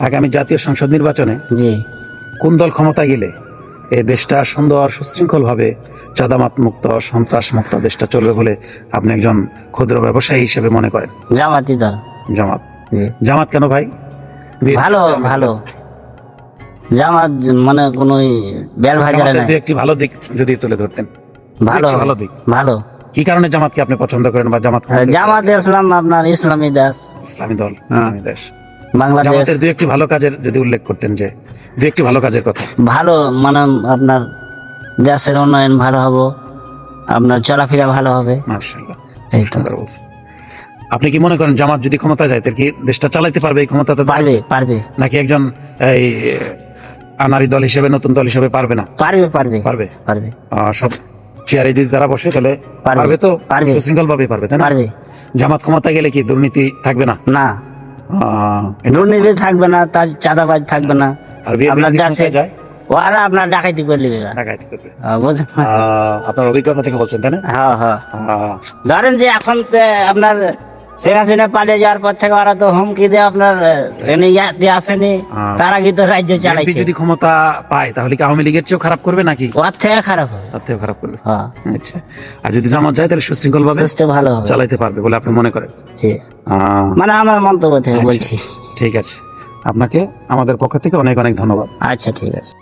আগামী জাতীয় সংসদ নির্বাচনে জি। কোন দল ক্ষমতা গেলে এই দেশটা সুন্দর সুশৃঙ্খল ভাবে চাঁদামাত মুক্ত সন্ত্রাস মুক্ত দেশটা চলবে বলে আপনি একজন ক্ষুদ্র ব্যবসায়ী হিসেবে মনে করেন? জামাতি দল। জামাত। জামাত কেন ভাই? ভালো ভালো। জামাত মানে কোন বেল ভাজারে নাই। একটি ভালো দিক যদি তুলে ধরতেন। ভালো ভালো দিক। ভালো। কি কারণে জামাতকে আপনি পছন্দ করেন বা জামাত জামাত ইসলাম আপনার ইসলামী দেশ ইসলামী দল। ইসলামী দেশ। বাংলাদেশ একটি ভালো কাজের যদি উল্লেখ করতেন যে একটি ভালো কাজের কথা। ভালো মানে আপনার দেশের উন্নয়ন ভালো হবে আপনার চলাফেরা ভালো হবে। এই তো। আপনি কি মনে করেন জামাত যদি ক্ষমতা যায় তাহলে কি দেশটা চালাইতে পারবে এই ক্ষমতাতে পারবে পারবে। নাকি একজন এই আনারি দল হিসেবে নতুন দল হিসেবে পারবে না? পারবে পারবে। পারবে? পারবে। সব চেয়ারে যদি তারা বসে তাহলে পারবে। তো? পারবে। সুশৃঙ্খল ভাবে পারবে তাই না? পারবে। জামাত ক্ষমতা গেলে কি দুর্নীতি থাকবে না? না। দুর্নীতি থাকবে না তার চাঁদাবাজ থাকবে না। আপনার কাছে ওরা আপনার ডাকাইতি করে নেবে। আহ, আপনার অভিজ্ঞতা থেকে বলছেন তাই না? হ্যাঁ হ্যাঁ। ধরেন যে এখন আপনার শেখ হাসিনা পালিয়ে যাওয়ার পর থেকে ওরা তো হুমকি দিয়ে আপনার আসেনি। হ্যাঁ। তারা কিন্তু রাজ্য বিএনপি চালাইছে। যদি ক্ষমতা পায় তাহলে কি আওয়ামী লীগের চেয়েও খারাপ করবে নাকি? ওর থেকে খারাপ হবে। তার থেকেও খারাপ করবে। হ্যাঁ। আচ্ছা। আর যদি জামাত যায় তাহলে সুশৃঙ্খল ভাবে ভালো হবে। চালাইতে পারবে বলে আপনি মনে করেন? জি। মানে আমার মন্তব্য থেকে বলছি। ঠিক আছে। আপনাকে আমাদের পক্ষ থেকে অনেক অনেক ধন্যবাদ। আচ্ছা ঠিক আছে।